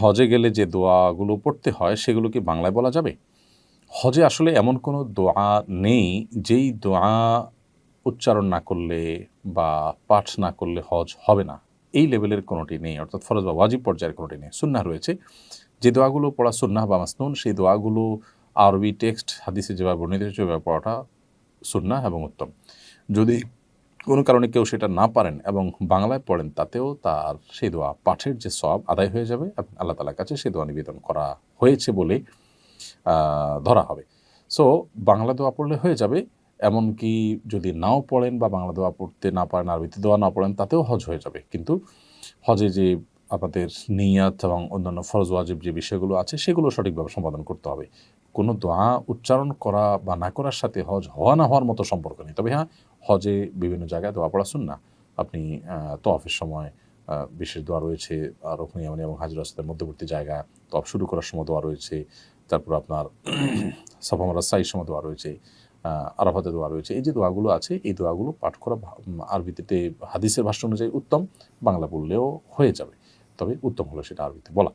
হজে গেলে যে দোয়াগুলো পড়তে হয়, সেগুলো কি বাংলায় বলা যাবে? হজে আসলে এমন কোনো দোয়া নেই, যেই দোয়া উচ্চারণ না করলে বা পাঠ না করলে হজ হবে না। এই লেভেলের কোনোটি নেই, অর্থাৎ ফরজ বা ওয়াজিব পর্যায়ের কোনোটি নেই সুন্না রয়েছে। যে দোয়াগুলো পড়া সুন্নাহ বা মাসনুন, সেই দোয়াগুলো আরবি টেক্সট, হাদিসে যেভাবে বর্ণিত হয়েছে, ওইভাবে পড়াটা সুন্নাহ এবং উত্তম। যদি কোনো কারণে কেউ সেটা না পারেন এবং বাংলায় পড়েন, তাতেও তার সেই দোয়া পাঠের যে সব আদায় হয়ে যাবে এবং আল্লাহ তালার কাছে সেই দোয়া নিবেদন করা হয়েছে বলে ধরা হবে। সো বাংলা দোয়া পড়লে হয়ে যাবে, এমনকি যদি নাও পড়েন বা বাংলা দোয়া পড়তে না পারেন, আরবিতে দোয়া না পড়েন, তাতেও হজ হয়ে যাবে। কিন্তু হজে যে আমাদের নিয়াত এবং অন্যান্য ফরজ, ওয়াজিব যে বিষয়গুলো আছে, সেগুলো সঠিকভাবে সম্পাদন করতে হবে। কোনো দোয়া উচ্চারণ করা বা না করার সাথে হজ হওয়া না হওয়ার মতো সম্পর্ক নেই। তবে হ্যাঁ হজে বিভিন্ন জায়গায় দোয়া পড়া শুন না আপনি তফের সময় বিশেষ দোয়া রয়েছে রকম ইয়ামানি এবং হাজির রাস্তার মধ্যবর্তী জায়গা তফ শুরু করার সময় দোয়া রয়েছে, তারপর আপনার সাফামারা সাইর সময় দোয়া রয়েছে আরাফাতে দোয়া রয়েছে, এই যে দোয়াগুলো আছে, এই দোয়াগুলো পাঠ করা আরবিতে হাদিসের ভাষ্য অনুযায়ী উত্তম, বাংলা বললেও হয়ে যাবে। তবে উত্তম হলো সেটা আরবিতে বলা।